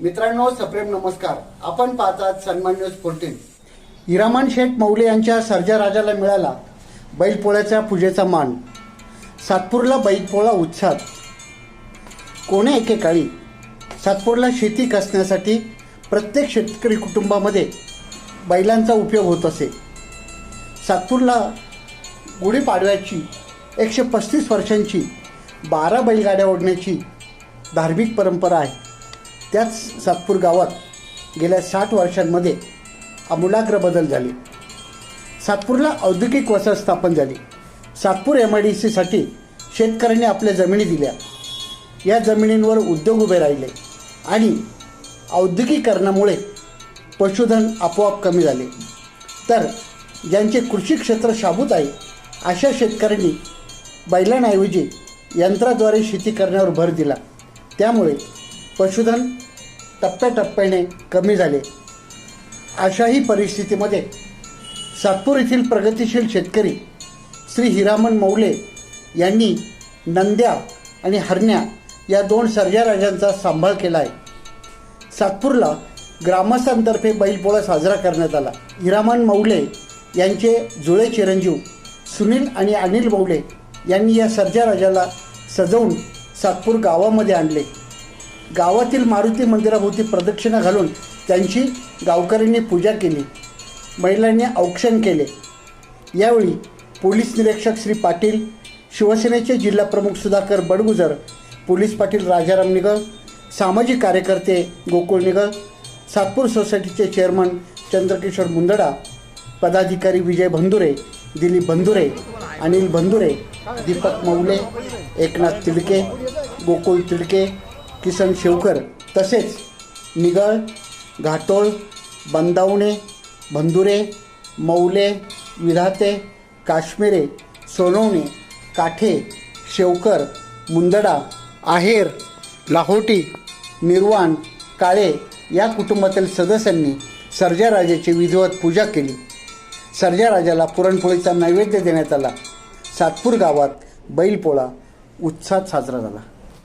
मित्रांनो सप्रेम नमस्कार. आपण पाहतात सन्मान न्यूज फोर्टीन हिरामन शेठ मौले यांच्या सर्जा राजाला मिळाला बैलपोळ्याच्या पूजेचा मान. सातपूरला बैलपोळा उत्साह कोण्या एकेकाळी सातपूरला शेती कसण्यासाठी प्रत्येक शेतकरी कुटुंबामध्ये बैलांचा उपयोग होत असे. सातपूरला गुढीपाडव्याची एकशे पस्तीस वर्षांची बारा बैलगाड्या ओढण्याची धार्मिक परंपरा आहे. त्याच सातपूर गावात गेल्या साठ वर्षांमध्ये आमूलाग्र बदल झाले. सातपूरला औद्योगिक वसाहत स्थापन झाली. सातपूर एम आय डी सीसाठी शेतकऱ्यांनी आपल्या जमिनी दिल्या. या जमिनींवर उद्योग उभे राहिले आणि औद्योगिकरणामुळे पशुधन आपोआप कमी झाले. तर ज्यांचे कृषी क्षेत्र शाबूत आहे अशा शेतकऱ्यांनी बैलांऐवजी यंत्राद्वारे शेती करण्यावर भर दिला. त्यामुळे पशुधन टप्प्याटप्प्याने कमी झाले. अशाही परिस्थितीमध्ये सातपूर येथील प्रगतिशील शेतकरी श्री हिरामन मौले यांनी नंद्या आणि हरण्या या दोन सर्जाराजांचा सांभाळ केला आहे. सातपूरला ग्रामस्थांतर्फे बैलपोळा साजरा करण्यात आला. हिरामन मौले यांचे जुळे चिरंजीव सुनील आणि अनिल मौले यांनी या सर्जाराजाला सजवून सातपूर गावामध्ये आणले. गावातील मारुती मंदिराभोवती प्रदक्षिणा घालून त्यांची गावकऱ्यांनी पूजा केली. महिलांनी औक्षण केले. यावेळी पोलीस निरीक्षक श्री पाटील शिवसेनेचे जिल्हाप्रमुख सुधाकर बडगुजर पोलीस पाटील राजाराम निगळ सामाजिक कार्यकर्ते गोकुळ निगळ सातपूर सोसायटीचे चेअरमन चंद्रकिशोर मुंदडा पदाधिकारी विजय भंदुरे दिलीप बंधुरे अनिल बंधुरे दीपक मौले एकनाथ तिडके गोकुळ तिडके किसन शेवकर तसेच निगळ घाटोळ बंदावणे बंधुरे मौले विधाते काश्मिरे सोनवणे काठे शेवकर मुंदडा आहेर लाहोटी निर्वाण काळे या कुटुंबातील सदस्यांनी सर्जाराजाची विधिवत पूजा केली. सर्जाराजाला पुरणपोळीचा नैवेद्य देण्यात आला. सातपूर गावात बैलपोळा उत्साहात साजरा झाला.